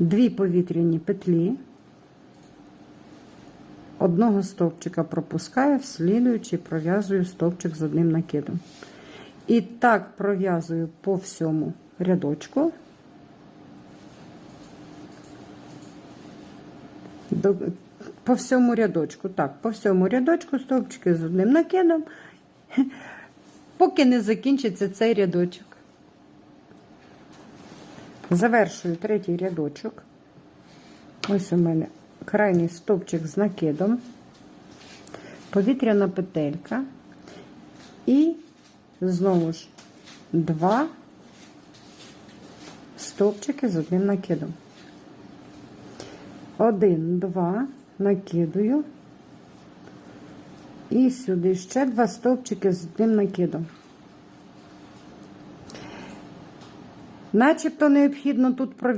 дві повітряні петлі, одного стовпчика пропускаю, в слідуючий пров'язую стовпчик з одним накидом. І так пров'язую по всьому рядочку. По всьому рядочку, так, по всьому рядочку стовпчики з одним накидом, поки не закінчиться цей рядочок. Завершую третій рядочок. Ось у мене крайній стовпчик з накидом, повітряна петелька і знову ж два стовпчики з одним накидом. Один, два, накидую. І сюди ще два стовпчики з одним накидом. Начебто необхідно тут пров'язати.